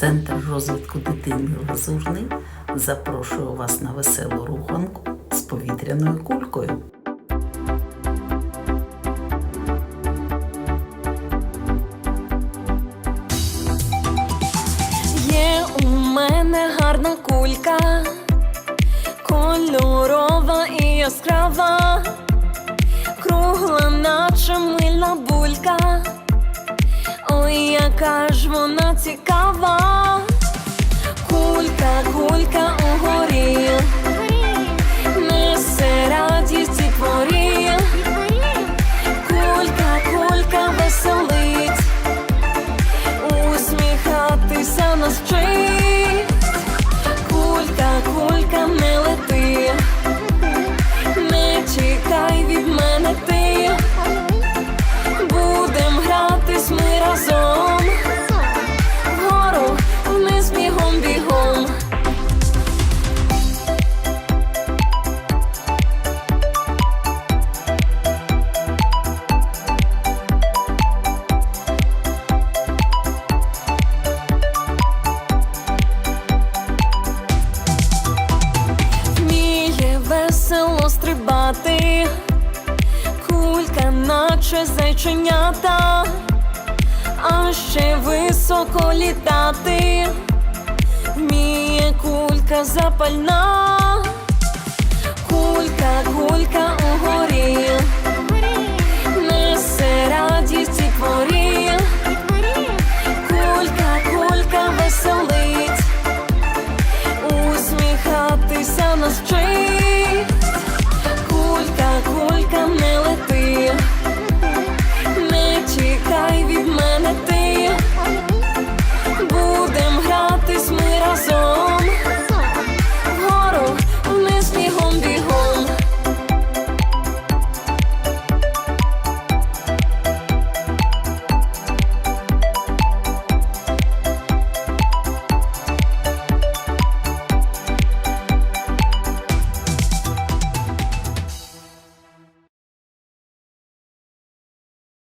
Центр розвитку дитини Лазурний запрошує вас на веселу руханку з повітряною кулькою. Є у мене гарна кулька, кольорова і яскрава, кругла, наче мильна булька. Яка ж вона цікава, кулька, кулька угорі, несе радість і творі, кулька, кулька веселить. Усміхатися нас вчить. наче зайченята, а ще високо літати, вміє кулька запальна, кулька, кулька угорі, несе радість і творі, кулька, кулька веселить, усміхатися нас вчить. Кулька, кулька не